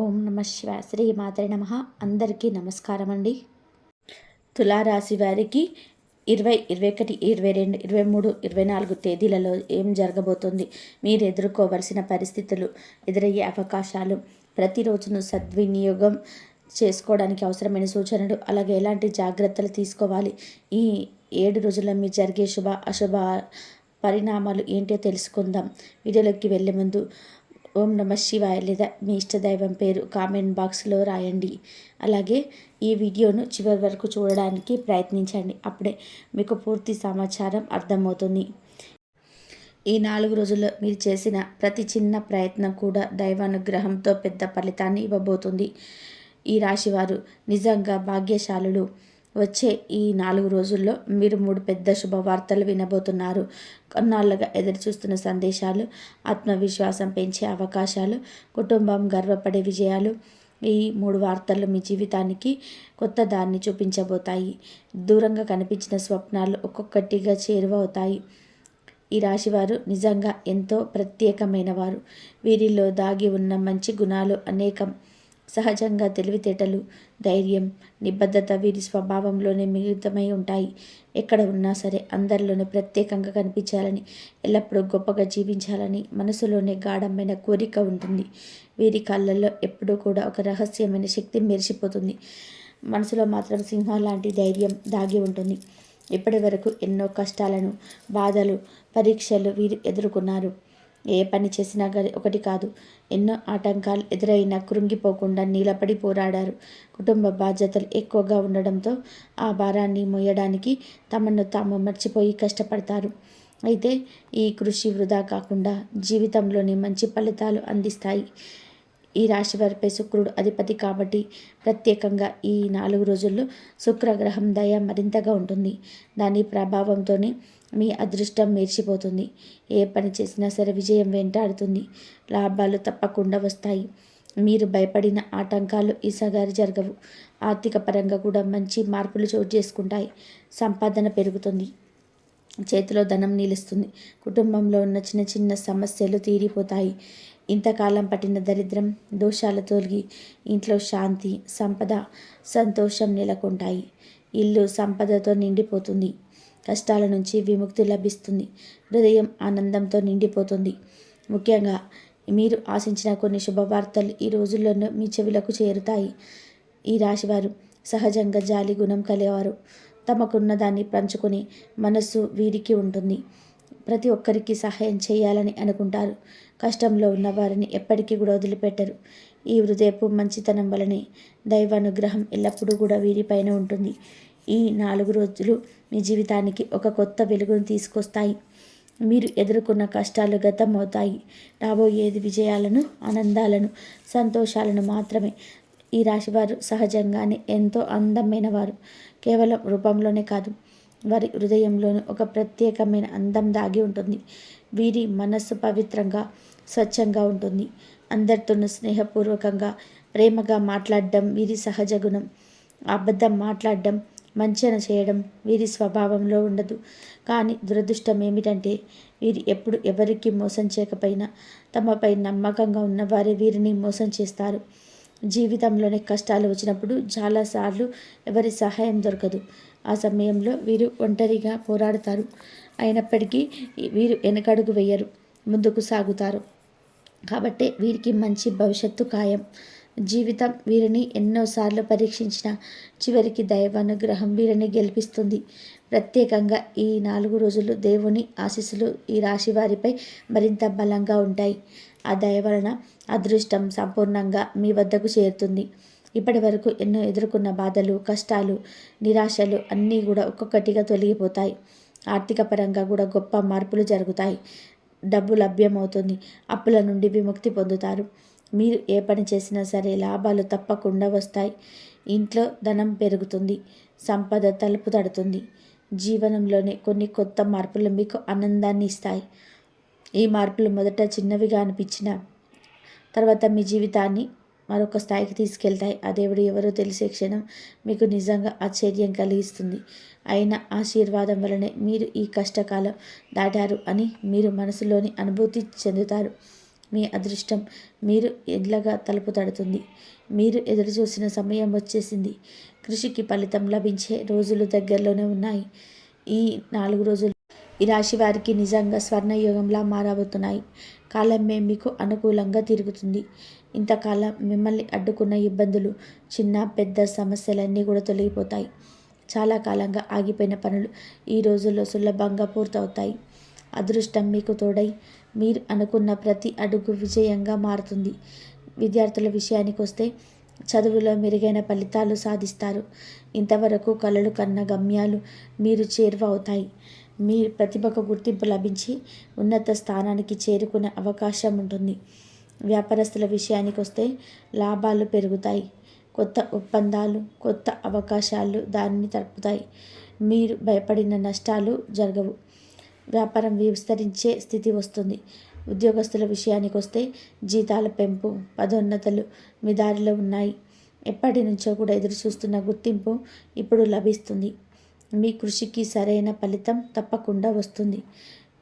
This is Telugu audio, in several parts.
ఓం నమ శివ శ్రీ మాతరి నమ. అందరికీ నమస్కారం అండి తులారాశి వారికి ఇరవై ఇరవై ఒకటి ఇరవై రెండు ఇరవై మూడు ఇరవై నాలుగు తేదీలలో ఏం జరగబోతుంది? మీరు ఎదుర్కోవలసిన పరిస్థితులు ఎదురయ్యే అవకాశాలు ప్రతిరోజును సద్వినియోగం చేసుకోవడానికి అవసరమైన సూచనలు అలాగే ఎలాంటి జాగ్రత్తలు తీసుకోవాలి? ఈ ఏడు రోజుల్లో మీ జరిగే శుభ అశుభ పరిణామాలు ఏంటో తెలుసుకుందాం. వీడియోలోకి వెళ్ళే ముందు ఓం నమ శివాయ లేదా మీ ఇష్టదైవం పేరు కామెంట్ బాక్స్లో రాయండి. అలాగే ఈ వీడియోను చివరి వరకు చూడడానికి ప్రయత్నించండి. అప్పుడే మీకు పూర్తి సమాచారం అర్థమవుతుంది. ఈ నాలుగు రోజుల్లో మీరు చేసిన ప్రతి చిన్న ప్రయత్నం కూడా దైవానుగ్రహంతో పెద్ద ఫలితాన్ని ఇవ్వబోతుంది. ఈ రాశివారు నిజంగా భాగ్యశాలులు. వచ్చే ఈ నాలుగు రోజుల్లో మీరు మూడు పెద్ద శుభవార్తలు వినబోతున్నారు. కొన్నాళ్ళుగా ఎదురుచూస్తున్న సందేశాలు ఆత్మవిశ్వాసం పెంచే అవకాశాలు కుటుంబం గర్వపడే విజయాలు ఈ మూడు వార్తలు మీ జీవితానికి కొత్త దాన్ని చూపించబోతాయి. దూరంగా కనిపించిన స్వప్నాలు ఒక్కొక్కటిగా చేరువవుతాయి. ఈ రాశివారు నిజంగా ఎంతో ప్రత్యేకమైన వారు వీరిలో దాగి ఉన్న మంచి గుణాలు అనేకం సహజంగా తెలివితేటలు ధైర్యం నిబద్ధత వీరి స్వభావంలోనే మిళితమై ఉంటాయి. ఎక్కడ ఉన్నా సరే అందరిలోనే ప్రత్యేకంగా కనిపించాలని ఎల్లప్పుడూ గొప్పగా జీవించాలని మనసులోనే గాఢమైన కోరిక ఉంటుంది. వీరి కళ్ళల్లో ఎప్పుడూ కూడా ఒక రహస్యమైన శక్తి మెరిసిపోతుంది. మనసులో మాత్రం సింహం లాంటి ధైర్యం దాగి ఉంటుంది. ఇప్పటి వరకు ఎన్నో కష్టాలను బాధలు పరీక్షలు వీరు ఎదుర్కొన్నారు. ఏ పని చేసినా ఒకటి కాదు. ఎన్నో ఆటంకాలు ఎదురైనా కృంగిపోకుండా నీలపడి పోరాడారు. కుటుంబ బాధ్యతలు ఎక్కువగా ఉండడంతో ఆ భారాన్ని మోయడానికి తమను తాము మర్చిపోయి కష్టపడతారు. అయితే ఈ కృషి వృధా కాకుండా జీవితంలోని మంచి ఫలితాలు అందిస్తాయి. ఈ రాశి వారిపై శుక్రుడు అధిపతి కాబట్టి ప్రత్యేకంగా ఈ నాలుగు రోజుల్లో శుక్రగ్రహం దయ మరింతగా ఉంటుంది. దాని ప్రభావంతోనే మీ అదృష్టం మేర్చిపోతుంది ఏ పని చేసినా సరే విజయం వెంటాడుతుంది లాభాలు తప్పకుండా వస్తాయి. మీరు భయపడిన ఆటంకాలు ఈసారి జరగవు. ఆర్థిక పరంగా కూడా మంచి మార్పులు చోటు చేసుకుంటాయి. సంపాదన పెరుగుతుంది. చేతిలో ధనం నిలుస్తుంది. కుటుంబంలో ఉన్న చిన్న చిన్న సమస్యలు తీరిపోతాయి. ఇంతకాలం పట్టిన దరిద్రం దోషాలు తొలగి ఇంట్లో శాంతి సంపద సంతోషం నెలకొంటాయి. ఇల్లు సంపదతో నిండిపోతుంది. కష్టాల నుంచి విముక్తి లభిస్తుంది. హృదయం ఆనందంతో నిండిపోతుంది. ముఖ్యంగా మీరు ఆశించిన కొన్ని శుభవార్తలు ఈ రోజుల్లోనూ మీ చెవులకు చేరుతాయి. ఈ రాశివారు సహజంగా జాలి గుణం కలిగేవారు. తమకున్న దాన్ని పంచుకుని మనస్సు వీరికి ఉంటుంది. ప్రతి ఒక్కరికి సహాయం చేయాలని అనుకుంటారు. కష్టంలో ఉన్న వారిని ఎప్పటికీ కూడా వదిలిపెట్టరు. ఈ హృదయపు మంచితనం వలనే దైవానుగ్రహం ఎల్లప్పుడూ కూడా వీరిపైన ఉంటుంది. ఈ నాలుగు రోజులు మీ జీవితానికి ఒక కొత్త వెలుగును తీసుకొస్తాయి. మీరు ఎదుర్కొన్న కష్టాలు గతమవుతాయి. రాబోయేది విజయాలను ఆనందాలను సంతోషాలను మాత్రమే. ఈ రాశివారు సహజంగానే ఎంతో అందమైన వారు కేవలం రూపంలోనే కాదు వారి హృదయంలోనూ ఒక ప్రత్యేకమైన అందం దాగి ఉంటుంది. వీరి మనస్సు పవిత్రంగా స్వచ్ఛంగా ఉంటుంది. అందరితోనూ స్నేహపూర్వకంగా ప్రేమగా మాట్లాడడం వీరి సహజ గుణం. అబద్ధం మాట్లాడడం మంచన చేయడం వీరి స్వభావంలో ఉండదు. కానీ దురదృష్టం ఏమిటంటే వీరు ఎప్పుడు ఎవరికి మోసం చేయకపోయినా తమపై నమ్మకంగా ఉన్నవారే వీరిని మోసం చేస్తారు. జీవితంలోనే కష్టాలు వచ్చినప్పుడు చాలాసార్లు ఎవరి సహాయం దొరకదు. ఆ సమయంలో వీరు ఒంటరిగా పోరాడతారు. అయినప్పటికీ వీరు వెనకడుగు వేయరు ముందుకు సాగుతారు. కాబట్టి వీరికి మంచి భవిష్యత్తు ఖాయం. జీవితం వీరిని ఎన్నోసార్లు పరీక్షించిన చివరికి దైవానుగ్రహం వీరిని గెలిపిస్తుంది. ప్రత్యేకంగా ఈ నాలుగు రోజులు దేవుని ఆశీస్సులు ఈ రాశి వారిపై మరింత బలంగా ఉంటాయి. ఆ దయ వలన అదృష్టం సంపూర్ణంగా మీ వద్దకు చేరుతుంది. ఇప్పటి వరకు ఎన్నో ఎదుర్కొన్న బాధలు కష్టాలు నిరాశలు అన్నీ కూడా ఒక్కొక్కటిగా తొలగిపోతాయి. ఆర్థిక పరంగా కూడా గొప్ప మార్పులు జరుగుతాయి. డబ్బు లభ్యమవుతుంది. అప్పుల నుండి విముక్తి పొందుతారు. మీరు ఏ పని చేసినా సరే లాభాలు తప్పకుండా వస్తాయి. ఇంట్లో ధనం పెరుగుతుంది సంపద తలుపు తడుతుంది. జీవనంలోనే కొన్ని కొత్త మార్పులు మీకు ఆనందాన్ని ఇస్తాయి. ఈ మార్పులు మొదట చిన్నవిగా అనిపించిన తర్వాత మీ జీవితాన్ని మరొక స్థాయికి తీసుకెళ్తాయి. ఆ దేవుడు ఎవరో తెలిసే క్షణం మీకు నిజంగా ఆశ్చర్యం కలిగిస్తుంది. అయిన ఆశీర్వాదం వలనే మీరు ఈ కష్టకాలం దాటారు అని మీరు మనసులోని అనుభూతి చెందుతారు. మీ అదృష్టం మీరు ఎడ్లగా తలుపు తడుతుంది. మీరు ఎదురు చూసిన సమయం వచ్చేసింది. కృషికి ఫలితం లభించే రోజులు దగ్గరలోనే ఉన్నాయి. ఈ నాలుగు రోజులు ఈ రాశి వారికి నిజంగా స్వర్ణయుగంలా మారబోతున్నాయి. కాలమే మీకు అనుకూలంగా తిరుగుతుంది. ఇంతకాలం మిమ్మల్ని అడ్డుకున్న ఇబ్బందులు చిన్న పెద్ద సమస్యలన్నీ కూడా తొలగిపోతాయి. చాలా కాలంగా ఆగిపోయిన పనులు ఈ రోజుల్లో సులభంగా పూర్తవుతాయి. అదృష్టం మీకు తోడై మీరు అనుకున్న ప్రతి అడుగు విజయంగా మారుతుంది. విద్యార్థుల విషయానికి వస్తే చదువులో మెరుగైన ఫలితాలు సాధిస్తారు. ఇంతవరకు కలలు కన్న గమ్యాలు మీరు చేరువ అవుతాయి మీ ప్రతిభకు గుర్తింపు లభించి ఉన్నత స్థానానికి చేరుకునే అవకాశం ఉంటుంది. వ్యాపారస్తుల విషయానికి వస్తే లాభాలు పెరుగుతాయి. కొత్త ఒప్పందాలు కొత్త అవకాశాలు దానిని తప్పుతాయి. మీరు భయపడిన నష్టాలు జరగవు. వ్యాపారం విస్తరించే స్థితి వస్తుంది. ఉద్యోగస్తుల విషయానికి వస్తే జీతాల పెంపు పదోన్నతలు మీ దారిలో ఉన్నాయి. ఎప్పటి నుంచో కూడా ఎదురు చూస్తున్న గుర్తింపు ఇప్పుడు లభిస్తుంది. మీ కృషికి సరైన ఫలితం తప్పకుండా వస్తుంది.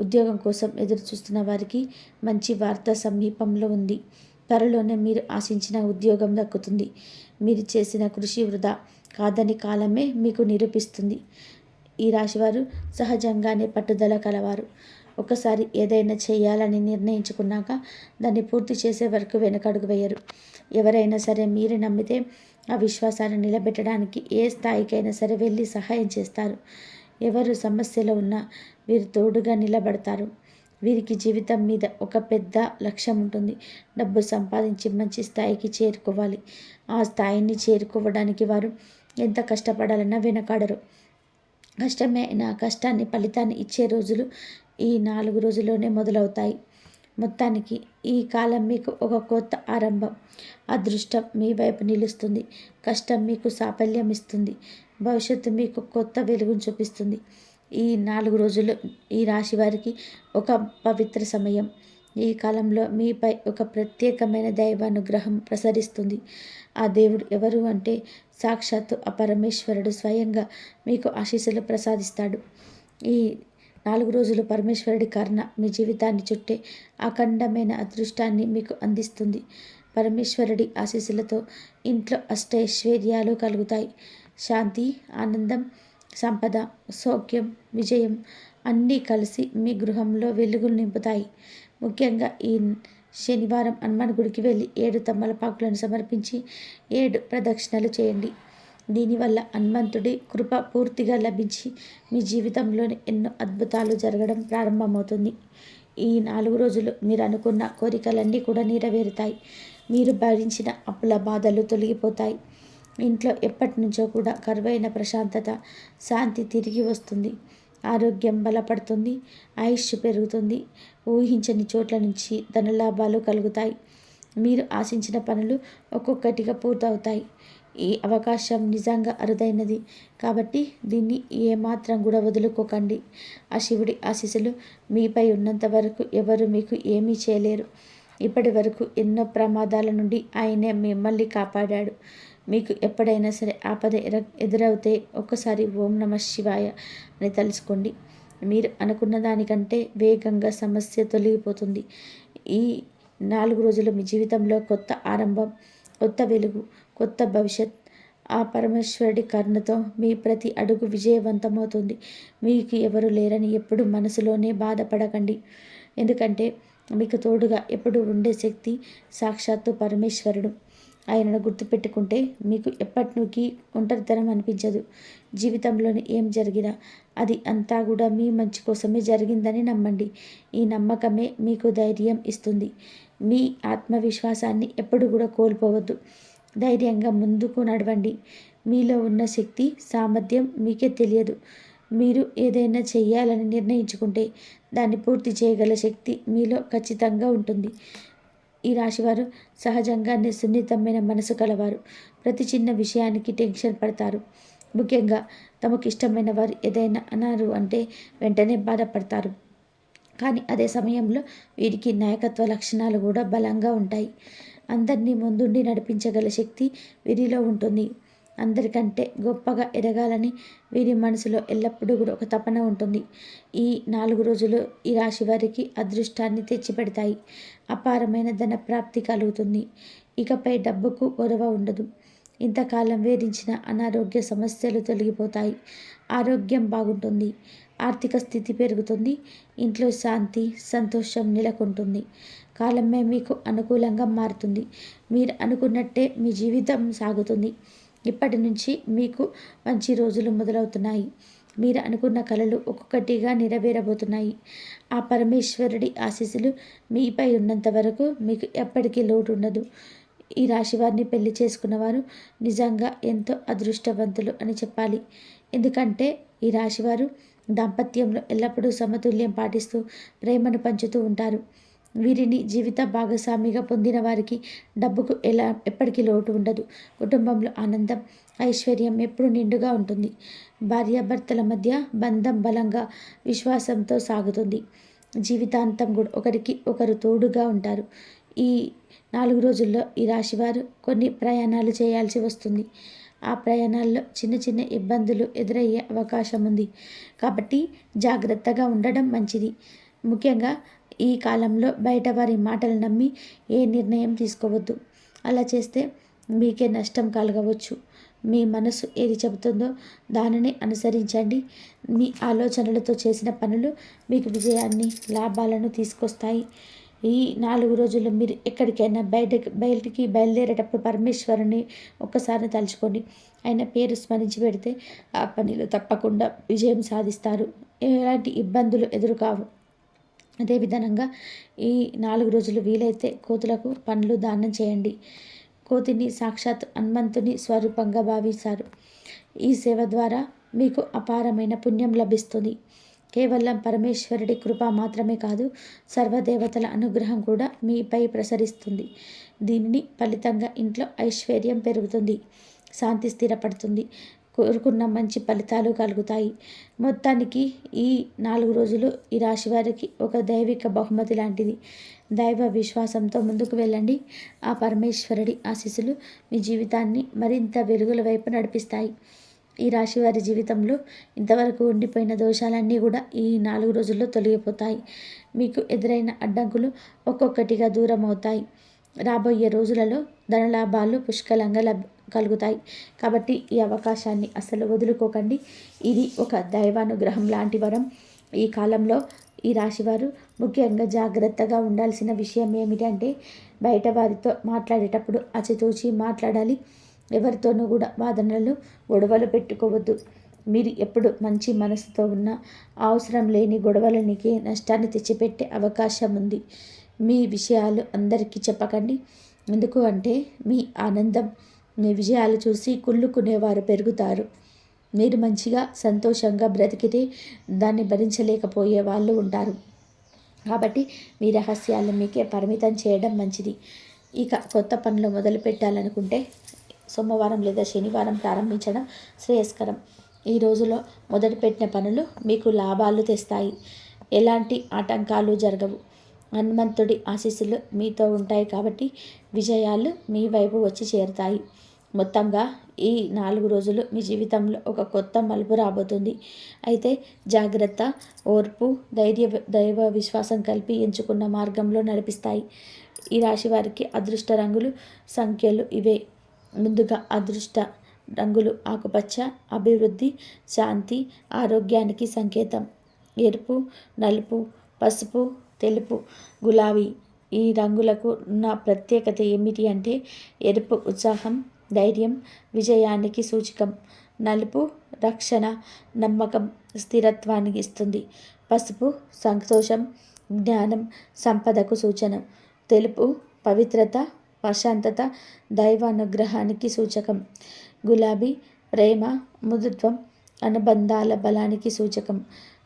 ఉద్యోగం కోసం ఎదురు చూస్తున్న వారికి మంచి వార్త సమీపంలో ఉంది. త్వరలోనే మీరు ఆశించిన ఉద్యోగం దక్కుతుంది. మీరు చేసిన కృషి వృధా కాదని కాలమే మీకు నిరూపిస్తుంది. ఈ రాశివారు సహజంగానే పట్టుదల కలవారు. ఒకసారి ఏదైనా చేయాలని నిర్ణయించుకున్నాక దాన్ని పూర్తి చేసే వరకు వెనకడుగు వేయరు. ఎవరైనా సరే మీరు నమ్మితే ఆ విశ్వాసాన్ని నిలబెట్టడానికి ఏ స్థాయికైనా సరే వెళ్ళి సహాయం చేస్తారు. ఎవరు సమస్యలో ఉన్నా వీరు తోడుగా నిలబడతారు. వీరికి జీవితం మీద ఒక పెద్ద లక్ష్యం ఉంటుంది. డబ్బు సంపాదించి మంచి స్థాయికి చేరుకోవాలి. ఆ స్థాయిని చేరుకోవడానికి వారు ఎంత కష్టపడాలన్నా వెనకాడరు. కష్టమే కష్టాన్ని ఫలితాన్ని ఇచ్చే రోజులు ఈ నాలుగు రోజుల్లోనే మొదలవుతాయి. మొత్తానికి ఈ కాలం మీకు ఒక కొత్త ఆరంభం. అదృష్టం మీ వైపు నిలుస్తుంది. కష్టం మీకు సాఫల్యం ఇస్తుంది. భవిష్యత్తు మీకు కొత్త వెలుగును చూపిస్తుంది. ఈ నాలుగు రోజులు ఈ రాశి వారికి ఒక పవిత్ర సమయం. ఈ కాలంలో మీపై ఒక ప్రత్యేకమైన దైవానుగ్రహం ప్రసరిస్తుంది. ఆ దేవుడు ఎవరు అంటే సాక్షాత్తు ఆ పరమేశ్వరుడు స్వయంగా మీకు ఆశీస్సులు ప్రసాదిస్తాడు. ఈ నాలుగు రోజులు పరమేశ్వరుడి కర్ణ మీ జీవితాన్ని చుట్టే అఖండమైన అదృష్టాన్ని మీకు అందిస్తుంది. పరమేశ్వరుడి ఆశీస్సులతో ఇంట్లో అష్టైశ్వర్యాలు కలుగుతాయి. శాంతి ఆనందం సంపద సౌఖ్యం విజయం అన్నీ కలిసి మీ గృహంలో వెలుగులు నింపుతాయి. ముఖ్యంగా ఈ శనివారం హనుమాన్ గుడికి వెళ్ళి ఏడు తమ్మలపాకులను సమర్పించి ఏడు ప్రదక్షిణలు చేయండి. దీనివల్ల హనుమంతుడి కృప పూర్తిగా లభించి మీ జీవితంలోని ఎన్నో అద్భుతాలు జరగడం ప్రారంభమవుతుంది. ఈ నాలుగు రోజులు మీరు అనుకున్న కోరికలన్నీ కూడా నెరవేరుతాయి. మీరు భరించిన అప్పుల బాధలు తొలగిపోతాయి. ఇంట్లో ఎప్పటి నుంచో కూడా కరువైన ప్రశాంతత శాంతి తిరిగి వస్తుంది. ఆరోగ్యం బలపడుతుంది. ఆయుష్ పెరుగుతుంది. ఊహించని చోట్ల నుంచి ధనలాభాలు కలుగుతాయి. మీరు ఆశించిన పనులు ఒక్కొక్కటిగా పూర్తవుతాయి. ఈ అవకాశం నిజంగా అరుదైనది. కాబట్టి దీన్ని ఏమాత్రం కూడా వదులుకోకండి. ఆ శివుడి ఆశీస్సులు మీపై ఉన్నంత వరకు ఎవరు మీకు ఏమీ చేయలేరు. ఇప్పటి వరకు ఎన్నో ప్రమాదాల నుండి ఆయనే మిమ్మల్ని కాపాడాడు. మీకు ఎప్పుడైనా సరే ఆపద ఎదురవుతే ఒక్కసారి ఓం నమ శివాయ అని తెలుసుకోండి మీరు అనుకున్న దానికంటే వేగంగా సమస్య తొలగిపోతుంది. ఈ నాలుగు రోజులు మీ జీవితంలో కొత్త ఆరంభం కొత్త వెలుగు కొత్త భవిష్యత్ ఆ పరమేశ్వరుడి కరుణతో మీ ప్రతి అడుగు విజయవంతమవుతుంది. మీకు ఎవరు లేరని ఎప్పుడు మనసులోనే బాధపడకండి. ఎందుకంటే మీకు తోడుగా ఎప్పుడు ఉండే శక్తి సాక్షాత్తు పరమేశ్వరుడు. ఆయనను గుర్తుపెట్టుకుంటే మీకు ఎప్పటికీ ఒంటరితనం అనిపించదు. జీవితంలోని ఏం జరిగినా అది అంతా కూడా మీ మంచి కోసమే జరిగిందని నమ్మండి. ఈ నమ్మకమే మీకు ధైర్యం ఇస్తుంది. మీ ఆత్మవిశ్వాసాన్ని ఎప్పుడు కూడా కోల్పోవద్దు. ధైర్యంగా ముందుకు నడవండి. మీలో ఉన్న శక్తి సామర్థ్యం మీకే తెలియదు. మీరు ఏదైనా చేయాలని నిర్ణయించుకుంటే దాన్ని పూర్తి చేయగల శక్తి మీలో ఖచ్చితంగా ఉంటుంది. ఈ రాశివారు సహజంగానే సున్నితమైన మనసు కలవారు. ప్రతి చిన్న విషయానికి టెన్షన్ పడతారు. ముఖ్యంగా తమకు ఇష్టమైన వారు ఏదైనా అన్నారు అంటే వెంటనే బాధపడతారు. కానీ అదే సమయంలో వీరికి నాయకత్వ లక్షణాలు కూడా బలంగా ఉంటాయి. అందరినీ ముందుండి నడిపించగల శక్తి వీరిలో ఉంటుంది. అందరికంటే గొప్పగా ఎదగాలని వీరి మనసులో ఎల్లప్పుడూ కూడా ఒక తపన ఉంటుంది. ఈ నాలుగు రోజులు ఈ రాశి వారికి అదృష్టాన్ని తెచ్చిపెడతాయి. అపారమైన ధన ప్రాప్తి కలుగుతుంది. ఇకపై డబ్బుకు గొడవ ఉండదు. ఇంతకాలం వేధించిన అనారోగ్య సమస్యలు తొలగిపోతాయి. ఆరోగ్యం బాగుంటుంది. ఆర్థిక స్థితి పెరుగుతుంది. ఇంట్లో శాంతి సంతోషం నెలకొంటుంది. కాలమే మీకు అనుకూలంగా మారుతుంది. మీరు అనుకున్నట్టే మీ జీవితం సాగుతుంది. ఇప్పటి నుంచి మీకు మంచి రోజులు మొదలవుతున్నాయి. మీరు అనుకున్న కళలు ఒక్కొక్కటిగా నెరవేరబోతున్నాయి. ఆ పరమేశ్వరుడి ఆశీస్సులు మీపై ఉన్నంత వరకు మీకు ఎప్పటికీ లోటు ఉండదు ఈ రాశి వారిని పెళ్ళి చేసుకున్నవారు నిజంగా ఎంతో అదృష్టవంతులు అని చెప్పాలి. ఎందుకంటే ఈ రాశివారు దాంపత్యంలో ఎల్లప్పుడూ సమతుల్యం పాటిస్తూ ప్రేమను పంచుతూ ఉంటారు. వీరిని జీవిత భాగస్వామిగా పొందిన వారికి డబ్బుకు ఎలా ఎప్పటికీ లోటు ఉండదు. కుటుంబంలో ఆనందం ఐశ్వర్యం ఎప్పుడు నిండుగా ఉంటుంది. భార్యాభర్తల మధ్య బంధం బలంగా విశ్వాసంతో సాగుతుంది. జీవితాంతం కూడా ఒకరికి ఒకరు తోడుగా ఉంటారు. ఈ నాలుగు రోజుల్లో ఈ రాశివారు కొన్ని ప్రయాణాలు చేయాల్సి వస్తుంది. ఆ ప్రయాణాల్లో చిన్న చిన్న ఇబ్బందులు ఎదురయ్యే అవకాశం ఉంది. కాబట్టి జాగ్రత్తగా ఉండడం మంచిది. ముఖ్యంగా ఈ కాలంలో బయట వారి మాటలు నమ్మి ఏ నిర్ణయం తీసుకోవద్దు. అలా చేస్తే మీకే నష్టం కలగవచ్చు. మీ మనసు ఏది చెబుతుందో దానిని అనుసరించండి. మీ ఆలోచనలతో చేసిన పనులు మీకు విజయాన్ని లాభాలను తీసుకొస్తాయి. ఈ నాలుగు రోజుల్లో మీరు ఎక్కడికైనా బయటకి బయటికి బయలుదేరేటప్పుడు పరమేశ్వరుని ఒక్కసారి తలుచుకోండి. ఆయన పేరు స్మరించి పెడితే ఆ పనిలో తప్పకుండా విజయం సాధిస్తారు. ఎలాంటి ఇబ్బందులు ఎదురుకావు. అదేవిధంగా ఈ నాలుగు రోజులు వీలైతే కోతులకు పండ్లు దానం చేయండి. కోతిని సాక్షాత్ హనుమంతుని స్వరూపంగా భావిస్తారు. ఈ సేవ ద్వారా మీకు అపారమైన పుణ్యం లభిస్తుంది. కేవలం పరమేశ్వరుడి కృప మాత్రమే కాదు సర్వదేవతల అనుగ్రహం కూడా మీపై ప్రసరిస్తుంది. దీనిని ఫలితంగా ఇంట్లో ఐశ్వర్యం పెరుగుతుంది శాంతి స్థిరపడుతుంది. కోరుకున్న మంచి ఫలితాలు కలుగుతాయి. మొత్తానికి ఈ నాలుగు రోజులు ఈ రాశి వారికి ఒక దైవిక బహుమతి లాంటిది. దైవ విశ్వాసంతో ముందుకు వెళ్ళండి. ఆ పరమేశ్వరుడి ఆశీస్సులు మీ జీవితాన్ని మరింత వెలుగుల వైపు నడిపిస్తాయి. ఈ రాశి వారి జీవితంలో ఇంతవరకు ఉండిపోయిన దోషాలన్నీ కూడా ఈ నాలుగు రోజుల్లో తొలగిపోతాయి. మీకు ఎదురైన అడ్డంకులు ఒక్కొక్కటిగా దూరం అవుతాయి రాబోయే రోజులలో ధనలాభాలు పుష్కలంగా లభ కలుగుతాయి. కాబట్టి ఈ అవకాశాన్ని అసలు వదులుకోకండి. ఇది ఒక దైవానుగ్రహం లాంటి వరం. ఈ కాలంలో ఈ రాశివారు ముఖ్యంగా జాగ్రత్తగా ఉండాల్సిన విషయం ఏమిటంటే బయట వారితో మాట్లాడేటప్పుడు అచితూచి మాట్లాడాలి. ఎవరితోనూ కూడా వాదనలు గొడవలు పెట్టుకోవద్దు. మీరు ఎప్పుడు మంచి మనసుతో ఉన్న అవసరం లేని గొడవలనికి నష్టాన్ని తెచ్చిపెట్టే అవకాశం ఉంది. మీ విషయాలు అందరికీ చెప్పకండి. ఎందుకు అంటే మీ ఆనందం మీ విజయాలు చూసి కుళ్ళుకునేవారు పెరుగుతారు. మీరు మంచిగా సంతోషంగా బ్రతికితే దాన్ని భరించలేకపోయే వాళ్ళు ఉంటారు. కాబట్టి మీ రహస్యాలు మీకే పరిమితం చేయడం మంచిది. ఇక కొత్త పనులు మొదలు పెట్టాలనుకుంటే సోమవారం లేదా శనివారం ప్రారంభించడం శ్రేయస్కరం. ఈ రోజులో మొదలుపెట్టిన పనులు మీకు లాభాలు తెస్తాయి. ఎలాంటి ఆటంకాలు జరగవు. హనుమంతుడి ఆశీస్సులు మీతో ఉంటాయి కాబట్టి విజయాలు మీ వైపు వచ్చి చేరుతాయి. మొత్తంగా ఈ నాలుగు రోజులు మీ జీవితంలో ఒక కొత్త మలుపు రాబోతుంది. అయితే జాగ్రత్త ఓర్పు ధైర్య దైవ విశ్వాసం కలిపి ఎంచుకున్న మార్గంలో నడిపిస్తాయి. ఈ రాశి వారికి అదృష్ట రంగులు సంఖ్యలు ఇవే. ముందుగా అదృష్ట రంగులు ఆకుపచ్చ అభివృద్ధి శాంతి ఆరోగ్యానికి సంకేతం. ఎరుపు నలుపు పసుపు తెలుపు గులాబీ ఈ రంగులకు ఉన్న ప్రత్యేకత ఏమిటి అంటే ఎరుపు ఉత్సాహం ధైర్యం విజయానికి సూచకం. నలుపు రక్షణ నమ్మకం స్థిరత్వానికి ఇస్తుంది. పసుపు సంతోషం జ్ఞానం సంపదకు సూచన. తెలుపు పవిత్రత ప్రశాంతత దైవానుగ్రహానికి సూచకం. గులాబీ ప్రేమ మృదుత్వం అనుబంధాల బలానికి సూచకం.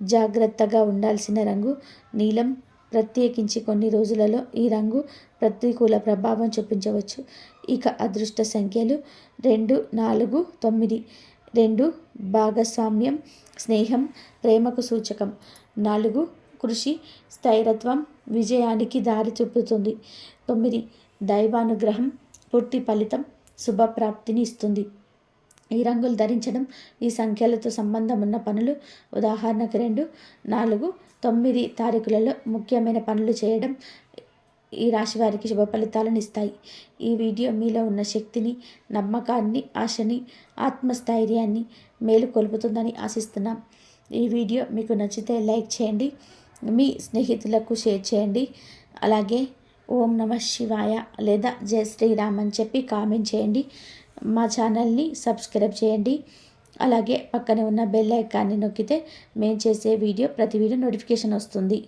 జాగ్రత్తగా ఉండాల్సిన రంగు నీలం ప్రత్యేకించి కొన్ని రోజులలో ఈ రంగు ప్రతికూల ప్రభావం చూపించవచ్చు. ఇక అదృష్ట సంఖ్యలు రెండు నాలుగు తొమ్మిది. రెండు భాగస్వామ్యం స్నేహం ప్రేమకు సూచకం. నాలుగు కృషి స్థైరత్వం విజయానికి దారి చూపుతుంది. తొమ్మిది దైవానుగ్రహం పూర్తి ఫలితం శుభప్రాప్తిని ఇస్తుంది. ఈ రంగులు ధరించడం ఈ సంఖ్యలతో సంబంధం ఉన్న పనులు. ఉదాహరణకు రెండు నాలుగు తొమ్మిది తారీఖులలో ముఖ్యమైన పనులు చేయడం ఈ రాశి వారికి శుభ ఫలితాలను ఇస్తాయి. ఈ వీడియో మీలో ఉన్న శక్తిని నమ్మకాన్ని ఆశని ఆత్మస్థైర్యాన్ని మేలు కొలుపుతుందని ఆశిస్తున్నాం. ఈ వీడియో మీకు నచ్చితే లైక్ చేయండి మీ స్నేహితులకు షేర్ చేయండి. అలాగే ఓం నమ శివాయ లేదా జయ శ్రీరామ్ అని చెప్పి కామెంట్ చేయండి. మా ఛానల్ని సబ్స్క్రైబ్ చేయండి. అలాగే పక్కనే ఉన్న బెల్ ఐకాన్ని నొక్కితే మేము చేసే వీడియో ప్రతి వీడియో నోటిఫికేషన్ వస్తుంది.